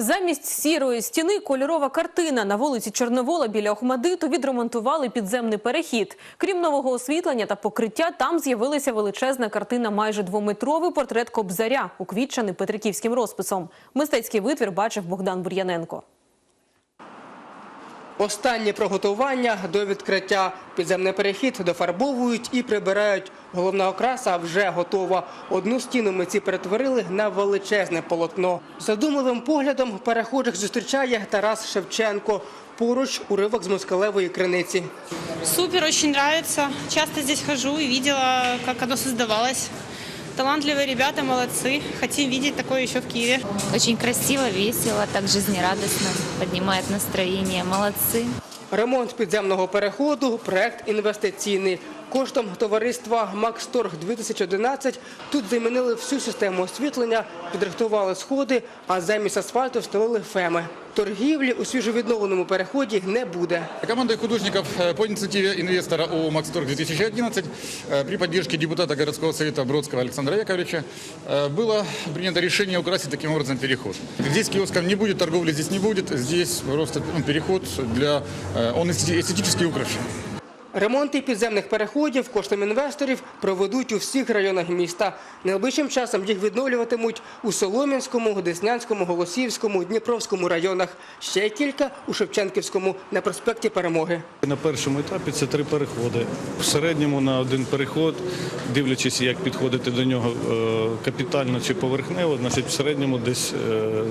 Замість сірої стіни кольорова картина. На вулиці Чорновола біля Охмадиту відремонтували підземний перехід. Крім нового освітлення та покриття, там з'явилася величезна картина майже двометровий портрет Кобзаря, уквітчений петриківським розписом. Мистецький витвір бачив Богдан Бур'яненко. Останні приготування до відкриття. Підземний перехід дофарбовують і прибирають. Головна окраса вже готова. Одну стіну митці перетворили на величезне полотно. Задумливим поглядом перехожих зустрічає Тарас Шевченко. Поруч уривок з москалевої криниці. Супер, очень нравится. Часто здесь хожу и видела, как оно создавалось. Талантливые ребята, молодцы. Хотим видеть такое еще в Киеве. Очень красиво, весело, так жизнерадостно, поднимает настроение. Молодцы. Ремонт підземного переходу – проект інвестиційний. Коштом товариства «Максторг 2011» тут замінили всю систему освітлення, підрихтували сходи, а замість асфальту встановили феми. Торгівлі у свіжовідновленому переході не буде. Командой художников э, по инициативе инвестора ООО «Максторг 2011» э, при поддержке депутата городского совета Бродского Александра Яковлевича э, было принято решение украсить таким образом переход. Здесь киосков не будет, торговли здесь не будет, здесь просто ну, переход для... э, Он эсте- эстетически украшен. Ремонти підземних переходів коштом інвесторів проведуть у всіх районах міста. Найближчим часом їх відновлюватимуть у Солом'янському, Деснянському, Голосіївському, Дніпровському районах. Ще кілька у Шевченківському на проспекті Перемоги. На першому етапі це три переходи. В середньому на один переход, дивлячись, як підходити до нього е, капітально чи поверхнево, значить в середньому десь е,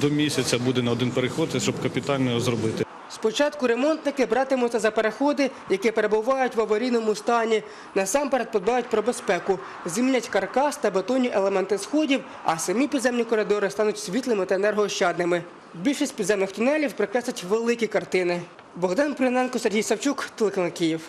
до місяця буде на один переход, щоб капітально зробити. Спочатку ремонтники братимуться за переходи, які перебувають в аварійному стані. Насамперед подбають про безпеку, змінять каркас та бетонні елементи сходів, а самі підземні коридори стануть світлими та енергоощадними. Більшість підземних тунелів прикрасять великі картини. Богдан Приненко, Сергій Савчук, телеканал Київ.